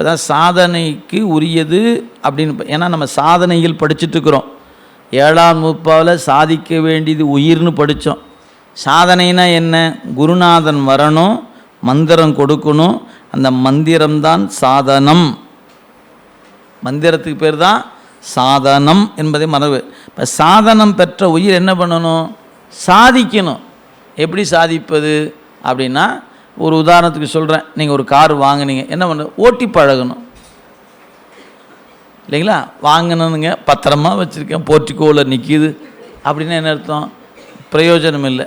இப்போ தான் சாதனைக்கு உரியது அப்படின்னு ஏன்னா நம்ம சாதனைகள் படிச்சுட்டு இருக்கிறோம் ஏழாம் வகுப்பாவில் சாதிக்க வேண்டியது உயிர்னு படித்தோம் சாதனைனா என்ன? குருநாதன் வரணும் மந்திரம் கொடுக்கணும் அந்த மந்திரம்தான் சாதனம். மந்திரத்துக்கு பேர் தான் சாதனம் என்பதை மறவு. இப்போ சாதனம் பெற்ற உயிர் என்ன பண்ணணும்? சாதிக்கணும். எப்படி சாதிப்பது? அப்படின்னா ஒரு உதாரணத்துக்கு சொல்கிறேன் நீங்கள் ஒரு கார் வாங்கினீங்க. என்ன பண்ண? ஓட்டி பழகணும். இல்லைங்களா? வாங்கினதுங்க பத்திரமா வச்சுருக்கேன். போர்ட்டிக்கோவில் நிற்கிது அப்படின்னு என்ன அர்த்தம்? பிரயோஜனம் இல்லை.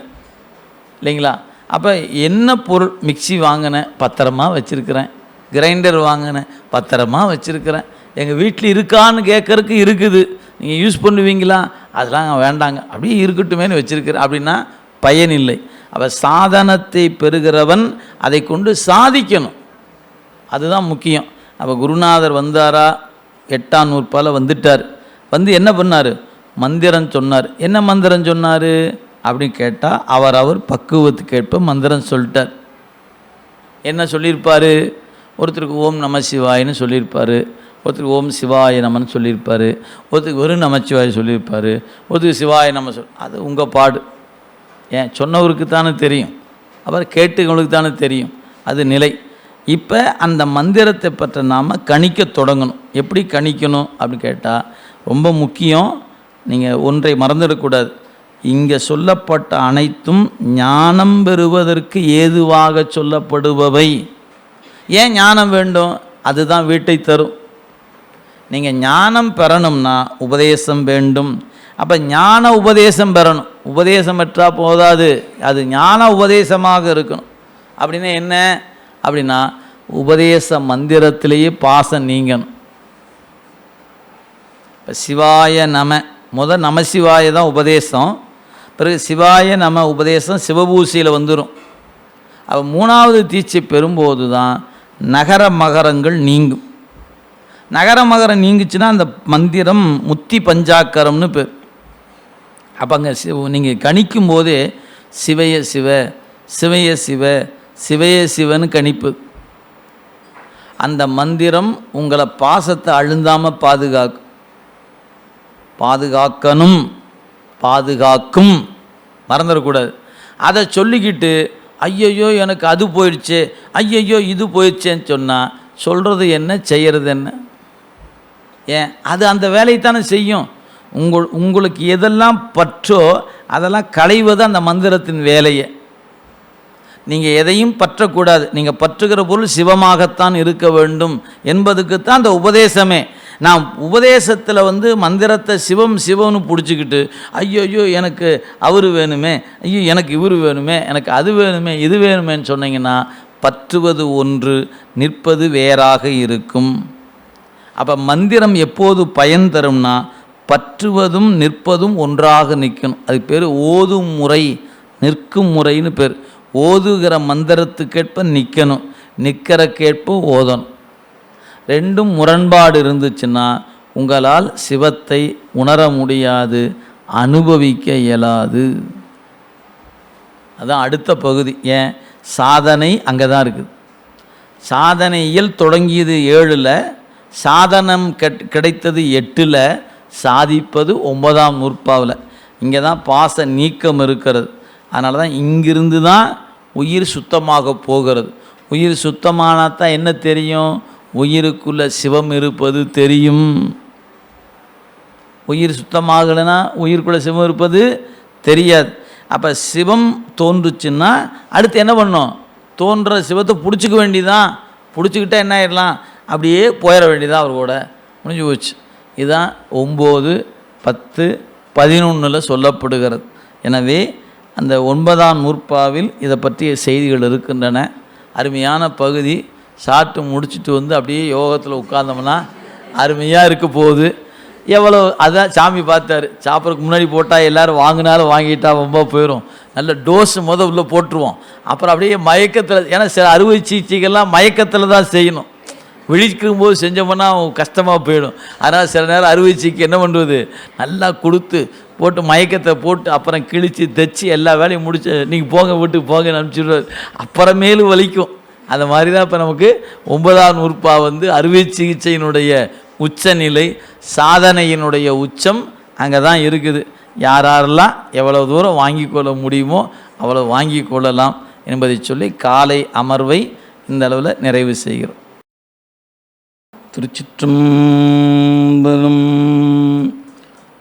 இல்லைங்களா? அப்போ என்ன பொருள்? மிக்ஸி வாங்கினேன் பத்திரமா வச்சுருக்கிறேன். கிரைண்டர் வாங்கினேன் பத்திரமா வச்சுருக்கிறேன். எங்கள் வீட்டில் இருக்கான்னு கேட்குறக்கு இருக்குது. நீங்கள் யூஸ் பண்ணுவீங்களா? அதெல்லாம் வேண்டாங்க. அப்படியே இருக்கட்டுமேனு வச்சுருக்கிறேன். அப்படின்னா பயன் இல்லை அப்போ சாதனத்தை பெறுகிறவன் அதை கொண்டு சாதிக்கணும். அதுதான் முக்கியம். அப்போ குருநாதர் வந்தாரா? எட்டாம் நூற்பால் வந்துட்டார். வந்து என்ன பண்ணார்? மந்திரம் சொன்னார். என்ன மந்திரம் சொன்னார்? அப்படின்னு கேட்டால் அவர் அவர் பக்குவத்துக்கேற்ப மந்திரம் சொல்லிட்டார். என்ன சொல்லியிருப்பார்? ஒருத்தருக்கு ஓம் நம சிவாயின்னு சொல்லியிருப்பார். ஒருத்தருக்கு ஓம் சிவாய நமன்னு சொல்லியிருப்பார். ஒருத்தருக்கு வெறும் நமச்சிவாய் சொல்லியிருப்பார். ஒருத்தருக்கு சிவாய நம சொல் அது உங்கள் பாடு. ஏன்? சொன்னவருக்கு தானே தெரியும். அப்புறம் கேட்டுகளுக்கு தானே தெரியும். அது நிலை. இப்போ அந்த மந்திரத்தை பற்றி நாம் கணிக்க தொடங்கணும். எப்படி கணிக்கணும் அப்படின்னு கேட்டால் ரொம்ப முக்கியம். நீங்கள் ஒன்றை மறந்துடக்கூடாது. இங்கே சொல்லப்பட்ட அனைத்தும் ஞானம் பெறுவதற்கு ஏதுவாக சொல்லப்படுபவை. ஏன் ஞானம் வேண்டும்? அதுதான் வீட்டை தரும். நீங்கள் ஞானம் பெறணும்னா உபதேசம் வேண்டும். அப்போ ஞான உபதேசம் பெறணும். உபதேசம் பெற்றால் போதாது. அது ஞான உபதேசமாக இருக்கணும். அப்படின்னா என்ன? அப்படின்னா உபதேச மந்திரத்திலேயே பாசம் நீங்கணும். இப்போ சிவாய நம முதல் நமசிவாய தான் உபதேசம். பிறகு சிவாய நம உபதேசம் சிவபூசியில் வந்துடும் அப்போ மூணாவது தீட்சை பெறும்போது தான் நகர மகரங்கள் நீங்கும். நகர மகரம் நீங்குச்சுன்னா அந்த மந்திரம் முத்தி பஞ்சாக்கரம்னு பேர். அப்போ அங்கே சிவ நீங்கள் கணிக்கும் போதே சிவைய சிவ சிவைய சிவ சிவைய சிவன்னு கணிப்பு. அந்த மந்திரம் உங்களை பாசத்தை அழுந்தாமல் பாதுகாக்கும் பாதுகாக்கணும் பாதுகாக்கும். மறந்துடக்கூடாது அதை சொல்லிக்கிட்டு ஐயையோ எனக்கு அது போயிடுச்சு ஐயையோ இது போயிடுச்சேன்னு சொன்னால் சொல்கிறது என்ன செய்கிறது என்ன? ஏன்? அது அந்த வேலையை தானே செய்யும். உங்கள் உங்களுக்கு எதெல்லாம் பற்றோ அதெல்லாம் களைவது அந்த மந்திரத்தின் வேலையை. நீங்கள் எதையும் பற்றக்கூடாது. நீங்கள் பற்றுகிற பொருள் சிவமாகத்தான் இருக்க வேண்டும் என்பதுக்கு தான் அந்த உபதேசமே. நான் உபதேசத்தில் வந்து மந்திரத்தை சிவம் சிவம்னு பிடிச்சிக்கிட்டு ஐயோ ஐயோ எனக்கு அவர் வேணுமே ஐயோ எனக்கு இவர் வேணுமே எனக்கு அது வேணுமே இது வேணுமேன்னு சொன்னீங்கன்னா பற்றுவது ஒன்று நிற்பது வேறாக இருக்கும். அப்போ மந்திரம் எப்போது பயன் தரும்னா பற்றுவதும் நிற்பதும் ஒன்றாக நிற்கணும். அது பேர் ஓதும் முறை நிற்கும் முறைன்னு பேர். ஓதுகிற மந்திரத்துக்கேற்ப நிற்கணும் நிற்கிறக்கேற்ப ஓதணும். ரெண்டும் முரண்பாடு இருந்துச்சுன்னா உங்களால் சிவத்தை உணர முடியாது அனுபவிக்க இயலாது. அதான் அடுத்த பகுதி. ஏன்? சாதனை அங்கே தான் இருக்குது சாதனையில் தொடங்கியது ஏழில் சாதனம் கெட் கிடைத்தது எட்டில் சாதிப்பது ஒன்பதாம் நூற்பாவில். இங்கே தான் பாச நீக்கம் இருக்கிறது. அதனால தான் இங்கிருந்து தான் உயிர் சுத்தமாக போகிறது. உயிர் சுத்தமானால் தான் என்ன தெரியும்? உயிருக்குள்ள சிவம் இருப்பது தெரியும். உயிர் சுத்தமாகலைன்னா உயிருக்குள்ளே சிவம் இருப்பது தெரியாது. அப்போ சிவம் தோன்றுச்சுன்னா அடுத்து என்ன பண்ணும்? தோன்ற சிவத்தை பிடிச்சிக்க வேண்டியதான் பிடிச்சிக்கிட்டா என்ன ஆயிடலாம்? அப்படியே போயிட வேண்டியதான் அவர் கூட முடிஞ்சு போச்சு. இதான் ஒம்பது பத்து பதினொன்றில் சொல்லப்படுகிறது. எனவே அந்த ஒன்பதாம் நூற்பாவில் இதை பற்றிய செய்திகள் இருக்கின்றன. அருமையான பகுதி. சாப்பிட்டு முடிச்சுட்டு வந்து அப்படியே யோகத்தில் உட்கார்ந்தோம்னா அருமையாக இருக்க போகுது. எவ்வளோ அதான் சாமி பார்த்தாரு. சாப்பிட்றதுக்கு முன்னாடி போட்டால் எல்லோரும் வாங்கினாலும் வாங்கிட்டா ரொம்ப போயிடும் நல்ல டோஸ் முத உள்ளே போட்டுருவோம். அப்புறம் அப்படியே மயக்கத்தில் ஏன்னா சில அறுவை சிகிச்சைகள்லாம் மயக்கத்தில் தான் செய்யணும். விழிக்கும் போது செஞ்சோம்னா கஷ்டமாக போயிடும். அதனால் சில நேரம் அறுவை சிகிச்சைக்கு என்ன பண்ணுறது நல்லா கொடுத்து போட்டு மயக்கத்தை போட்டு அப்புறம் கிழித்து தைச்சி எல்லா வேலையும் முடிச்சு நீங்கள் போங்க வீட்டுக்கு போங்க அனுப்பிச்சுடுவார். அப்புறமேலும் வலிக்கும். அந்த மாதிரி தான் இப்போ நமக்கு ஒன்பதாம் நூற்பா வந்து அறுவை சிகிச்சையினுடைய உச்சநிலை சாதனையினுடைய உச்சம் அங்கே தான் இருக்குது. யார் யாரெல்லாம் எவ்வளோ தூரம் வாங்கி கொள்ள முடியுமோ அவ்வளோ வாங்கி கொள்ளலாம் என்பதை சொல்லி காலை அமர்வை இந்த அளவில் நிறைவு செய்கிறோம். திருச்சிற்றம்பலம்.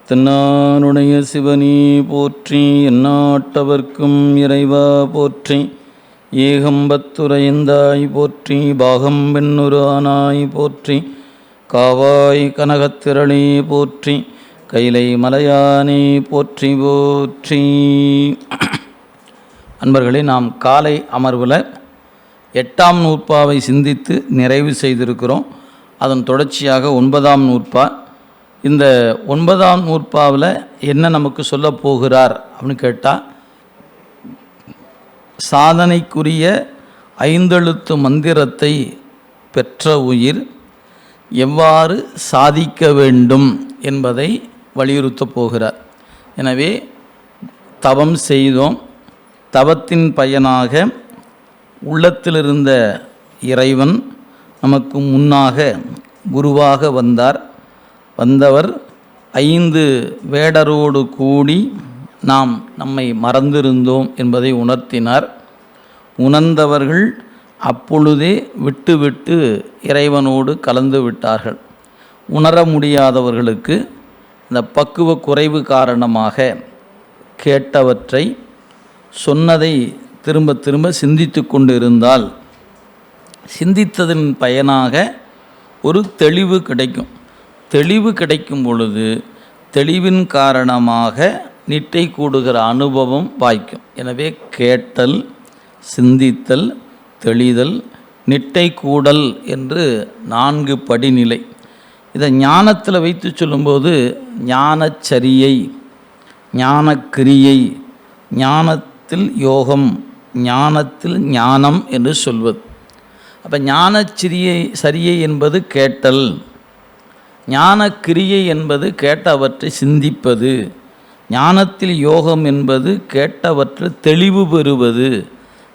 தென்னானுடைய சிவனி போற்றி எந்நாட்டவர்க்கும் இறைவா போற்றி ஏகம்பத்துரையந்தாய் போற்றி பாகம் போற்றி காவாய் கனகத்திரளே போற்றி கைலை மலையானே போற்றி போற்றி. அன்பர்களே நாம் காலை அமர்வில் எட்டாம் நூற்பாவை சிந்தித்து நிறைவு செய்திருக்கிறோம். அதன் தொடர்ச்சியாக ஒன்பதாம் நூற்பா. இந்த ஒன்பதாம் நூற்பாவில் என்ன நமக்கு சொல்ல போகிறார் அப்படின்னு கேட்டால் சாதனைக்குரிய ஐந்தெழுத்து மந்திரத்தை பெற்ற உயிர் எவ்வாறு சாதிக்க வேண்டும் என்பதை வலியுறுத்தப் போகிறார். எனவே தவம் செய்தோம். தவத்தின் பயனாக உள்ளத்திலிருந்த இறைவன் நமக்கு முன்னாக குருவாக வந்தார். வந்தவர் ஐந்து வேடரோடு கூடி நாம் நம்மை மறந்திருந்தோம் என்பதை உணர்த்தினார். உணர்ந்தவர்கள் அப்பொழுதே விட்டுவிட்டு இறைவனோடு கலந்து விட்டார்கள். உணர முடியாதவர்களுக்கு இந்த பக்குவ குறைவு காரணமாக கேட்டவற்றை சொன்னதை திரும்ப திரும்ப சிந்தித்து கொண்டு இருந்தால் சிந்தித்ததன் பயனாக ஒரு தெளிவு கிடைக்கும். தெளிவு கிடைக்கும் பொழுது தெளிவின் காரணமாக நிட்டை கூடுகிற அனுபவம் வாய்க்கும். எனவே கேட்டல் சிந்தித்தல் தெளிதல் நிட்டை கூடல் என்று நான்கு படிநிலை. இதை ஞானத்தில் வைத்து சொல்லும்போது ஞானச்சரியை ஞானக்கிரியை ஞானத்தில் யோகம் ஞானத்தில் ஞானம் என்று சொல்வது. அப்போ ஞானச்சிரியை சரியை என்பது கேட்டல். ஞானக்கிரியை என்பது கேட்டவற்றை சிந்திப்பது. ஞானத்தில் யோகம் என்பது கேட்டவற்றை தெளிவு பெறுவது.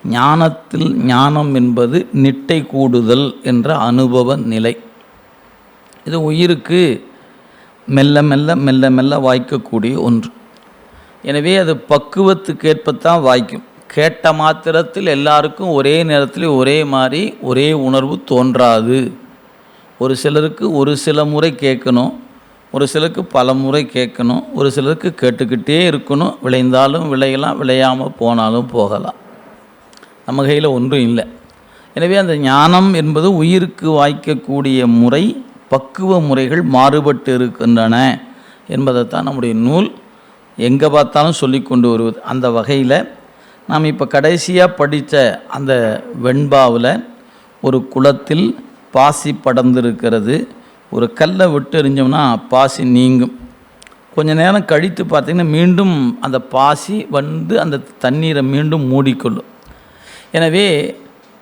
ஞானத்தில் ஞானம் என்பது நிட்டை கூடுதல் என்ற அனுபவ நிலை. இது உயிருக்கு மெல்ல மெல்ல மெல்ல மெல்ல வாய்க்கக்கூடிய ஒன்று. எனவே அது பக்குவத்துக்கேற்பத்தான் வாய்க்கும். கேட்ட மாத்திரத்தில் எல்லாருக்கும் ஒரே நேரத்தில் ஒரே மாதிரி ஒரே உணர்வு தோன்றாது. ஒரு சிலருக்கு ஒரு சில முறை கேட்கணும் ஒரு சிலருக்கு பல முறை கேட்கணும் ஒரு சிலருக்கு கேட்டுக்கிட்டே இருக்கணும் விளைந்தாலும் விளையலாம் விளையாமல் போனாலும் போகலாம். நம்ம கையில் ஒன்றும் இல்லை. எனவே அந்த ஞானம் என்பது உயிருக்கு வாய்க்கக்கூடிய முறை பக்குவ முறைகள் மாறுபட்டு இருக்கின்றன என்பதைத்தான் நம்முடைய நூல் எங்கே பார்த்தாலும் சொல்லி கொண்டு வருவது. அந்த வகையில் நாம் இப்போ கடைசியாக படித்த அந்த வெண்பாவில் ஒரு குளத்தில் பாசி படர்ந்திருக்கிறது. ஒரு கல்லை விட்டு எறிஞ்சோம்னா பாசி நீங்கும். கொஞ்ச நேரம் கழித்து பார்த்திங்கன்னா மீண்டும் அந்த பாசி வந்து அந்த தண்ணீரை மீண்டும் மூடிக்கொள்ளும். எனவே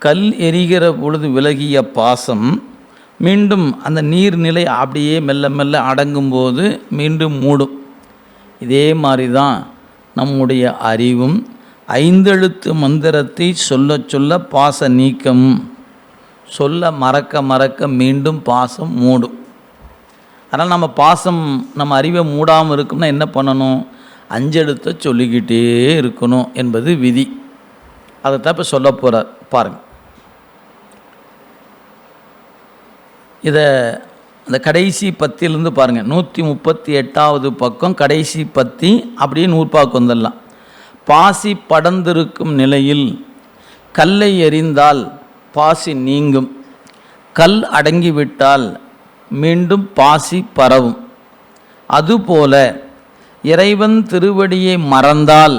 கல் எரிகிற பொழுது விலகிய பாசம் மீண்டும் அந்த நீர்நிலை அப்படியே மெல்ல மெல்ல அடங்கும்போது மீண்டும் மூடும். இதே மாதிரி தான் நம்முடைய அறிவும் ஐந்தெழுத்து மந்திரத்தை சொல்ல சொல்ல பாச நீக்கம். சொல்ல மறக்க மறக்க மீண்டும் பாசம் மூடும். அதனால் நம்ம பாசம் நம்ம அறிவை மூடாமல் இருக்கணும்னா என்ன பண்ணணும்? அஞ்செழுத்தை சொல்லிக்கிட்டே இருக்கணும் என்பது விதி. அதை இப்போ சொல்ல போகிறார் பாருங்கள் இதை அந்த கடைசி பத்தியிலேருந்து பாருங்கள் நூற்றி முப்பத்தி எட்டாவது பக்கம் கடைசி பத்தி அப்படியே நூற்பாக்கு வந்துடலாம். பாசி படர்ந்திருக்கும் நிலையில் கல்லை எறிந்தால் பாசி நீங்கும். கல் அடங்கிவிட்டால் மீண்டும் பாசி பரவும். அதுபோல இறைவன் திருவடியை மறந்தால்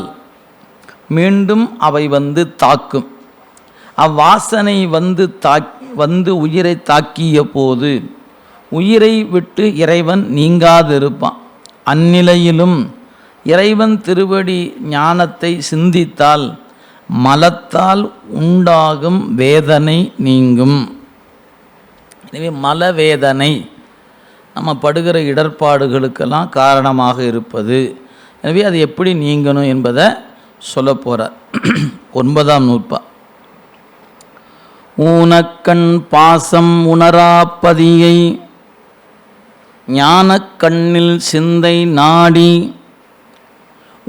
மீண்டும் அவை வந்து தாக்கும். அவ்வாசனை வந்து தாக் வந்து உயிரை தாக்கிய போது உயிரை விட்டு இறைவன் நீங்காதிருப்பான். அந்நிலையிலும் இறைவன் திருவடி ஞானத்தை சிந்தித்தால் மலத்தால் உண்டாகும் வேதனை நீங்கும். எனவே மலவேதனை நம்ம படுகிற இடர்பாடுகளுக்கெல்லாம் காரணமாக இருப்பது. எனவே அது எப்படி நீங்கணும் என்பதை சொல்ல போகிறார் ஒன்பதாம் நூற்பா. ஊனக்கண் பாசம் உணராப்பதியை ஞானக்கண்ணில் சிந்தை நாடி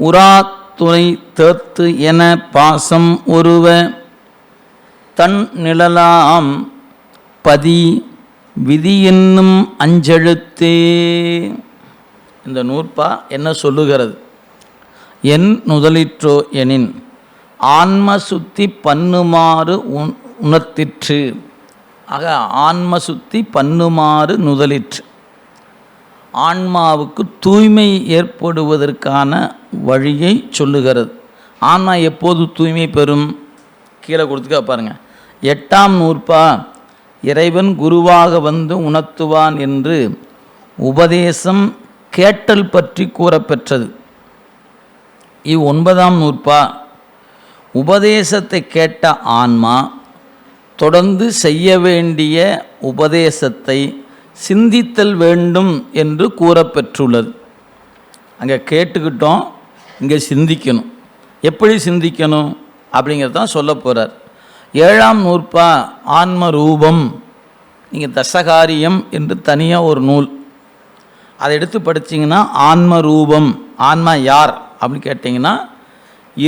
உராத்துணை தேர்த்து என பாசம் ஒருவ தன் நிழலாம் பதி விதி என்னும் அஞ்செழுத்தே. இந்த நூற்பா என்ன சொல்லுகிறது? என் முதலிற்றோ எனின் ஆன்ம சுத்தி பண்ணுமாறு உணர்த்திற்று. ஆக ஆன்ம சுத்தி பண்ணுமாறு நுதலிற்று. ஆன்மாவுக்கு தூய்மை ஏற்படுவதற்கான வழியை சொல்லுகிறது. ஆன்மா எப்போது தூய்மை பெறும்? கீழே கொடுத்துக்க பாருங்கள் எட்டாம் நூற்பா இறைவன் குருவாக வந்து உணர்த்துவான் என்று உபதேசம் கேட்டல் பற்றி கூறப்பெற்றது. இவ் ஒன்பதாம் நூற்பா உபதேசத்தை கேட்ட ஆன்மா தொடர்ந்து செய்ய வேண்டிய உபதேசத்தை சிந்தித்தல் வேண்டும் என்று கூறப்பெற்றுள்ளது. அங்கே கேட்டுக்கிட்டோம். இங்கே சிந்திக்கணும். எப்படி சிந்திக்கணும்? அப்படிங்கிறதான் சொல்ல போகிறார் ஏழாம் நூற்பா ஆன்ம ரூபம். நீங்கள் தசகாரியம் என்று தனியாக ஒரு நூல். அதை எடுத்து படிச்சீங்கன்னா ஆன்ம ரூபம் ஆன்மா யார் அப்படின்னு கேட்டிங்கன்னா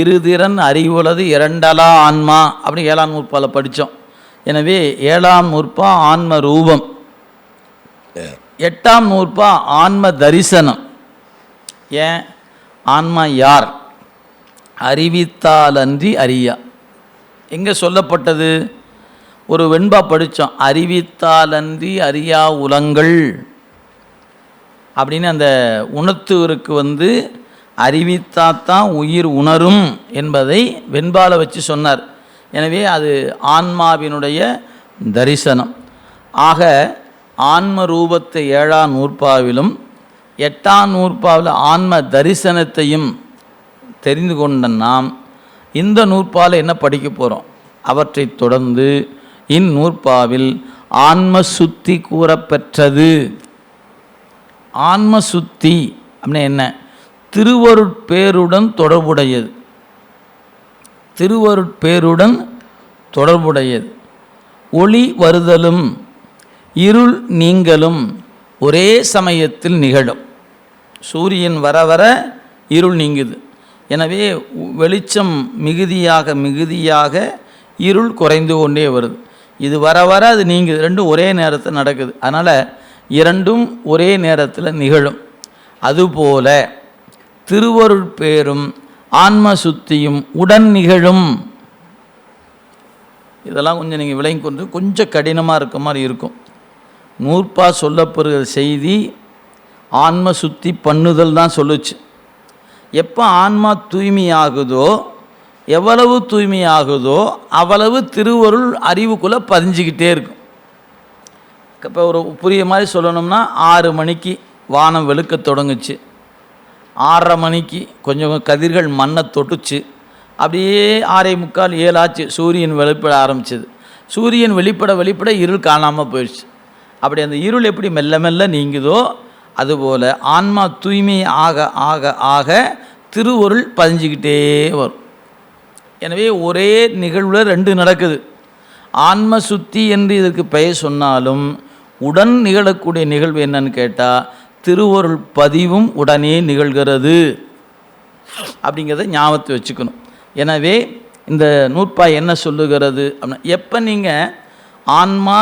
இருதிறன் அறிவுள்ளது இரண்டலா ஆன்மா அப்படின்னு ஏழாம் நூற்பாவில் படித்தோம் எனவே ஏழாம் நூற்பா ஆன்ம ரூபம். எட்டாம் நூற்பா ஆன்ம தரிசனம். ஏன்? ஆன்மா யார்? அறிவித்தாலன்றி அறியா. எங்கே சொல்லப்பட்டது? ஒரு வெண்பா படித்தோம் அறிவித்தாலன்றி அறியா உலங்கள். அப்படின்னு அந்த உணர்த்துவருக்கு வந்து அறிவித்தாத்தான் உயிர் உணரும் என்பதை வெண்பால வச்சு சொன்னார். எனவே அது ஆன்மாவினுடைய தரிசனம். ஆக ஆன்ம ரூபத்தை ஏழாம் நூற்பாவிலும் எட்டாம் நூற்பாவில் ஆன்ம தரிசனத்தையும் தெரிந்து கொண்ட நாம் இந்த நூற்பாவில் என்ன படிக்க போகிறோம் அவற்றை தொடர்ந்து இந்நூற்பாவில் ஆன்ம சுத்தி கூறப்பெற்றது. ஆன்ம சுத்தி அப்படின்னா என்ன? திருவருட்பேருடன் தொடர்புடையது. திருவருட்பேருடன் தொடர்புடையது. ஒளி வருதலும் இருள் நீங்கலும் ஒரே சமயத்தில் நிகழும். சூரியன் வர வர இருள் நீங்குது. எனவே வெளிச்சம் மிகுதியாக மிகுதியாக இருள் குறைந்து கொண்டே வருது. இது வர வர அது நீங்குது. ரெண்டும் ஒரே நேரத்தில் நடக்குது. அதனால் இரண்டும் ஒரே நேரத்தில் நிகழும். அதுபோல திருவருட்பேரும் ஆன்ம சுத்தியும் உடன் நிகழும். இதெல்லாம் கொஞ்சம் நீங்கள் விளங்கி கொண்டு கொஞ்சம் கடினமாக இருக்க மாதிரி இருக்கும். நூற்பா சொல்லப்படுகிற செய்தி ஆன்ம சுத்தி பண்ணுதல் தான் சொல்லுச்சு. எப்போ ஆன்மா தூய்மையாகுதோ எவ்வளவு தூய்மையாகுதோ அவ்வளவு திருவருள் அறிவுக்குள்ளே பதிஞ்சுக்கிட்டே இருக்கும். இப்போ ஒரு புரிய மாதிரி சொல்லணும்னா ஆறு மணிக்கு வானம் வெளுக்க தொடங்குச்சு. ஆறரை மணிக்கு கொஞ்சம் கதிர்கள் மண்ணை தொட்டுச்சு. அப்படியே ஆறே முக்கால் ஏழாச்சு சூரியன் வெளிப்பட ஆரம்பிச்சது. சூரியன் வெளிப்பட வெளிப்பட இருள் காணாமல் போயிடுச்சு. அப்படி அந்த இருள் எப்படி மெல்ல மெல்ல நீங்குதோ அதுபோல் ஆன்மா தூய்மை ஆக ஆக ஆக திருவருள் பதிஞ்சுக்கிட்டே வரும். எனவே ஒரே நிகழ்வில் ரெண்டு நடக்குது. ஆன்ம சுத்தி என்று இதற்கு பெயர் சொன்னாலும் உடன் நிகழக்கூடிய நிகழ்வு என்னன்னு கேட்டால் திருவொருள் பதிவும் உடனே நிகழ்கிறது அப்படிங்கிறத ஞாபகத்தை வச்சுக்கணும். எனவே இந்த நூற்பாய் என்ன சொல்லுகிறது அப்படின்னா எப்போ நீங்கள் ஆன்மா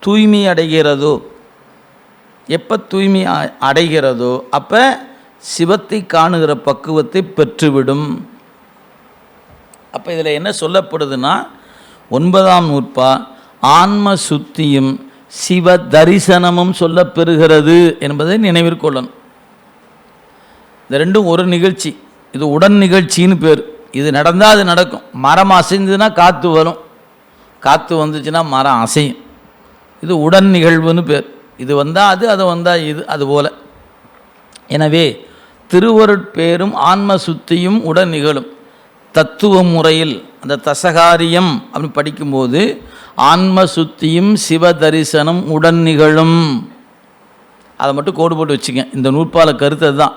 தூய்மை அடைகிறதோ எப்போ தூய்மை அ- அடைகிறதோ அப்போ சிவத்தை காணுகிற பக்குவத்தை பெற்றுவிடும். அப்போ இதில் என்ன சொல்லப்படுதுன்னா ஒன்பதாம் நூற்பா ஆன்ம சுத்தியும் சிவ தரிசனமும் சொல்லப்பெறுகிறது என்பதை நினைவிற்கொள்ளணும் இந்த ரெண்டும் ஒரு நிகழ்ச்சி. இது உடன் நிகழ்ச்சின்னு பேர். இது நடந்தால் அது நடக்கும். மரம் அசைந்ததுன்னா காற்று வரும். காற்று வந்துச்சுன்னா மரம் அசையும். இது உடன் நிகழ்வுன்னு பேர். இது வந்தால் அது அதை வந்தால் இது அதுபோல் எனவே திருவருட்பேரும் ஆன்ம சுத்தியும் உடன் நிகழும். தத்துவ முறையில் அந்த தசகாரியம் அப்படின்னு படிக்கும்போது ஆன்ம சுத்தியும் சிவ தரிசனம் உடன் நிகழும். அதை மட்டும் கோடு போட்டு வச்சுங்க இந்த நூற்பால கருத்து தான்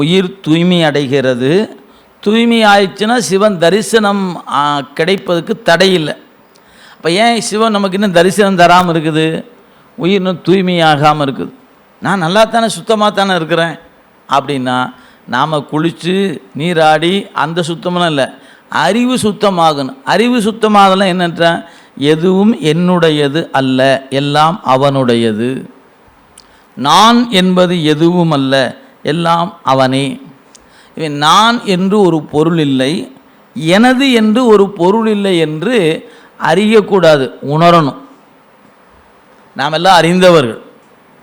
உயிர் தூய்மை அடைகிறது. தூய்மை ஆயிடுச்சுன்னா சிவன் தரிசனம் கிடைப்பதற்கு தடையில்லை இப்போ ஏன் சிவன் நமக்கு இன்னும் தரிசனம் தராமல் இருக்குது? உயிர் இன்னும் தூய்மையாகாமல் இருக்குது. நான் நல்லா தானே சுத்தமாக தானே இருக்கிறேன்? அப்படின்னா நாம் குளித்து நீராடி அந்த சுத்தமெல்லாம் இல்லை. அறிவு சுத்தமாகணும். அறிவு சுத்தமாகலாம் என்னென்ற? எதுவும் என்னுடையது அல்ல. எல்லாம் அவனுடையது. நான் என்பது எதுவும் அல்ல. எல்லாம் அவனே. இவன் நான் என்று ஒரு பொருள் இல்லை. எனது என்று ஒரு பொருள் இல்லை என்று அறியக்கூடாது உணரணும். நாம் எல்லாம் அறிந்தவர்கள்.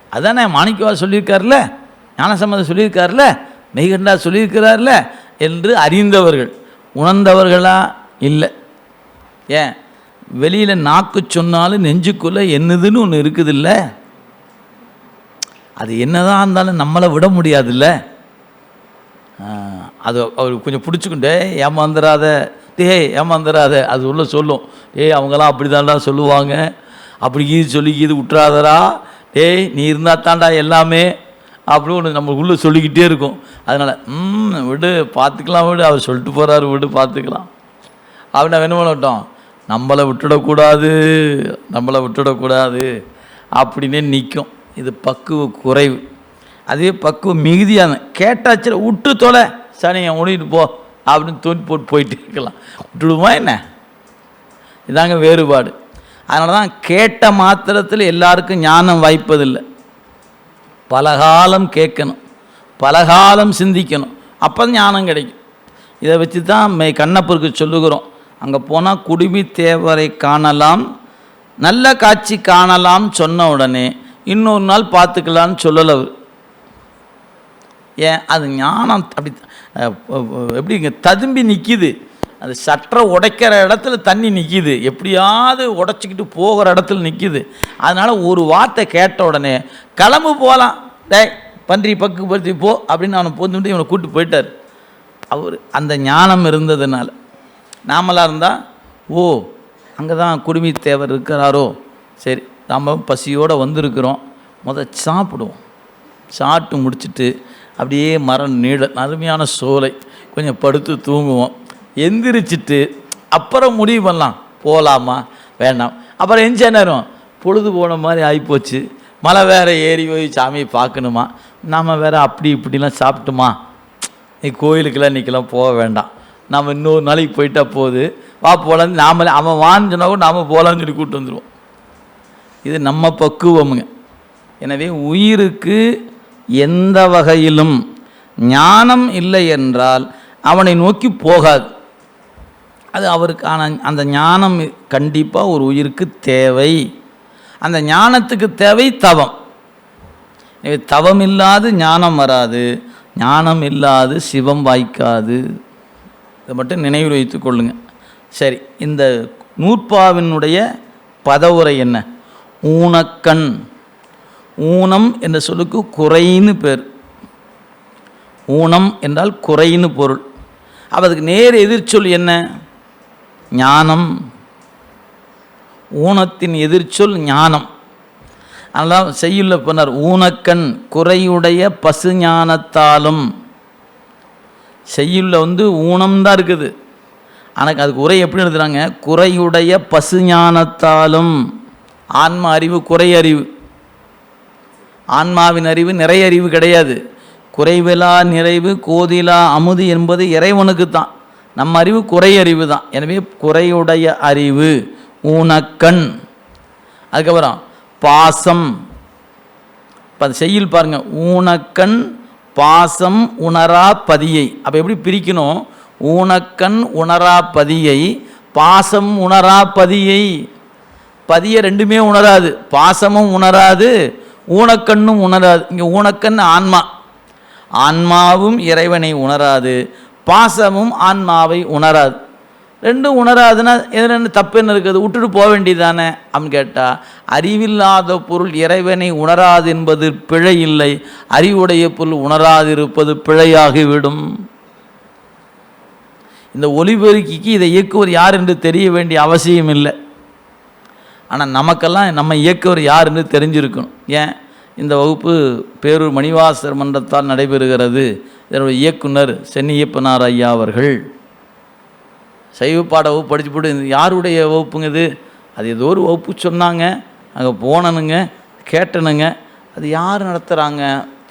அதானே மாணிக்கவா சொல்லியிருக்கார்ல ஞானசம்மதம் சொல்லியிருக்கார்ல மெய்கண்டா சொல்லியிருக்கிறார்ல? என்று அறிந்தவர்கள். உணர்ந்தவர்களா? இல்லை. ஏன்? வெளியில் நாக்கு சொன்னாலும் நெஞ்சுக்குள்ளே என்னதுன்னு ஒன்று இருக்குதுல்ல? அது என்னதான் இருந்தாலும் நம்மளை விட முடியாதுல்ல? அது அவர் கொஞ்சம் பிடிச்சிக்கிட்டே ஏமாந்துடாத டேய் ஏமாந்துடாத அது உள்ள சொல்லும் டேய் அவங்களாம் அப்படி தான்டா சொல்லுவாங்க. அப்படி கீது சொல்லி கீது விட்டுறாதடா டேய் நீ இருந்தால் தாண்டா எல்லாமே. அப்படி ஒன்று நம்ம உள்ளே சொல்லிக்கிட்டே இருக்கும். அதனால் ம் விடு பார்த்துக்கலாம் விடு. அவர் சொல்லிட்டு போகிறாரு விடு பார்த்துக்கலாம் அப்படின்னா என்ன பண்ணட்டும் நம்மளை விட்டுடக்கூடாது நம்மளை விட்டுடக்கூடாது. அப்படின்னே நிற்கும் இது பக்குவ குறைவு. அதே பக்குவம் மிகுதியான கேட்டாச்சில் விட்டு தொலை சனியை உணிட்டு போ அப்படின்னு தூக்கி போட்டு போயிட்டு இருக்கலாம். விட்டுடுமா என்ன? இதாங்க வேறுபாடு. அதனால தான் கேட்ட மாத்திரத்தில் எல்லாருக்கும் ஞானம் வாய்ப்பதில்லை. பலகாலம் கேட்கணும். பலகாலம் சிந்திக்கணும். அப்போ ஞானம் கிடைக்கும். இதை வச்சு தான் மே கண்ணப்பருக்கு சொல்லுகிறோம். அங்கே போனால் குடுமி தேவரை காணலாம் நல்ல காட்சி காணலாம் சொன்ன உடனே இன்னொரு நாள் பார்த்துக்கலான்னு சொல்லலை ஏன்? அது ஞானம் அப்படி எப்படிங்க? ததும்பி நிற்கிது அது சற்றை உடைக்கிற இடத்துல தண்ணி நிற்கிது எப்படியாவது உடச்சிக்கிட்டு போகிற இடத்துல நிற்கிது அதனால் ஒரு வார்த்தை கேட்ட உடனே கிளம்பு போகலாம் டே பன்றி பக்கு பருத்தி போ அப்படின்னு அவனை போந்துட்டு இவனை கூப்பிட்டு போயிட்டார். அவர் அந்த ஞானம் இருந்ததுனால. நாமளாக இருந்தால் ஓ அங்கே தான் குடுமி தேவர் இருக்கிறாரோ? சரி நம்ம பசியோடு வந்திருக்கிறோம். முத சாப்பிடுவோம். சாப்பிட்டு முடிச்சிட்டு அப்படியே மரம் நீழல் அருமையான சோலை. கொஞ்சம் படுத்து தூங்குவோம். எந்திரிச்சிட்டு அப்புறம் முடிவு பண்ணலாம். போகலாமா வேண்டாம். அப்புறம் எந்த நேரம்? பொழுது போன மாதிரி ஆகிப்போச்சு மழை வேறு ஏறி போய் சாமியை பார்க்கணுமா? நாம் வேறு அப்படி இப்படிலாம் சாப்பிட்டுமா? நீ கோயிலுக்கெல்லாம் இன்றைக்கெல்லாம் போக வேண்டாம். நம்ம இன்னொரு நாளைக்கு போயிட்டா போகுது வா போகலான்னு நாமளே அவன் வான்னு சொன்னா கூட நாம் போகலான்னு சொல்லி கூப்பிட்டு வந்துடுவோம் இது நம்ம பக்குவமுங்க. எனவே உயிருக்கு எந்த வகையிலும் ஞானம் இல்லை என்றால் அவனை நோக்கி போகாது. அது அவருக்கான அந்த ஞானம் கண்டிப்பாக ஒரு உயிருக்கு தேவை. அந்த ஞானத்துக்கு தேவை தவம். தவம் இல்லாது ஞானம் வராது ஞானம் இல்லாது சிவம் வாய்க்காது. இதை மட்டும் நினைவில் வைத்து கொள்ளுங்க. சரி இந்த நூற்பாவினுடைய பதவுரை என்ன? ஊனக்கண். ஊனம் என்ற சொல்லுக்கு குறைன்னு பேர். ஊனம் என்றால் குறைன்னு பொருள். அப்போ அதுக்கு நேர் எதிர்ச்சொல் என்ன? ஞானம். ஊனத்தின் எதிர்ச்சொல் ஞானம். அதனால் செய்யுள்ள போனார் ஊனக்கண் குறையுடைய பசு ஞானத்தாலும் செய்யுள்ள வந்து ஊனம்தான் இருக்குது. ஆனால் அதுக்கு உரை எப்படி எழுதுறாங்க? குறையுடைய பசு ஞானத்தாலும் ஆன்ம அறிவு குறை அறிவு ஆன்மாவின் அறிவு நிறைய அறிவு கிடையாது. குறைவிலா நிறைவு கோதிலா அமுது என்பது இறைவனுக்கு தான் நம்ம அறிவு குறை அறிவு தான். எனவே குறையுடைய அறிவு ஊனக்கண். அதுக்கப்புறம் பாசம். இப்போ செய்யில் செய்யுள் ஊனக்கண் பாசம் உணரா பதியை. அப்போ எப்படி பிரிக்கணும்? ஊனக்கண் உணரா பதியை பாசம் உணரா பதியை. பதியை ரெண்டுமே உணராது. பாசமும் உணராது ஊனக்கண்ணும் உணராது. இங்கே ஊனக்கண் ஆன்மா. ஆன்மாவும் இறைவனை உணராது. பாசமும் ஆன்மாவை உணராது. ரெண்டும் உணராதுன்னா எதில் என்ன தப்பு என்ன இருக்குது? விட்டுட்டு போக வேண்டியதானே அப்படின்னு கேட்டால் அறிவில்லாத பொருள் இறைவனை உணராது என்பது பிழை இல்லை. அறிவுடைய பொருள் உணராதிருப்பது பிழையாகிவிடும். இந்த ஒலிபெருக்கிக்கு இதை இயக்குவர் யார் என்று தெரிய வேண்டிய அவசியம் இல்லை. ஆனால் நமக்கெல்லாம் நம்ம இயக்கவர் யாருன்னு தெரிஞ்சிருக்கணும். ஏன்? இந்த வகுப்பு பேரூர் மணிவாசர் மன்றத்தால் நடைபெறுகிறது. இதனுடைய இயக்குனர் சென்னியப்பனார் ஐயா அவர்கள். சைவ பாட வகுப்பு படித்து போட்டு யாருடைய வகுப்புங்க இது? அது ஏதோ ஒரு வகுப்பு சொன்னாங்க. அங்கே போனனுங்க கேட்டனுங்க. அது யார் நடத்துகிறாங்க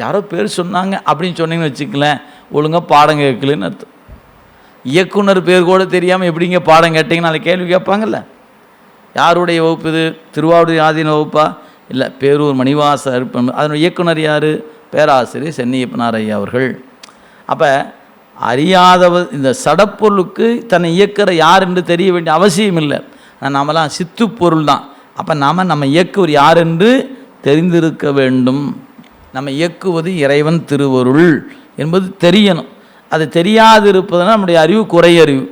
யாரோ பேர் சொன்னாங்க அப்படின்னு சொன்னீங்கன்னு வச்சுக்கலேன் ஒழுங்காக பாடம் கேட்கலன்னு அர்த்தம். இயக்குனர் பேர் கூட தெரியாமல் எப்படிங்க பாடம் கேட்டிங்கன்னு அதை கேள்வி கேட்பாங்கல்ல. யாருடைய வகுப்பு இது? திருவாவூர் ஆதீன வகுப்பா? இல்லை பேரூர் மணிவாச அருப்பன் அதனுடைய இயக்குனர் யார்? பேராசிரியர் சென்னியப்பனார் ஐயா அவர்கள். அப்போ அறியாதவ இந்த சடப்பொருளுக்கு தன்னை இயக்கிற யார் என்று தெரிய வேண்டிய அவசியம் இல்லை. ஆனால் நாமெல்லாம் சித்து பொருள் தான் அப்போ நாம் நம்ம இயக்குவர் யார் என்று தெரிந்திருக்க வேண்டும். நம்ம இயக்குவது இறைவன் திருவருள் என்பது தெரியணும். அது தெரியாது இருப்பதுனால் நம்முடைய அறிவு குறையறிவு.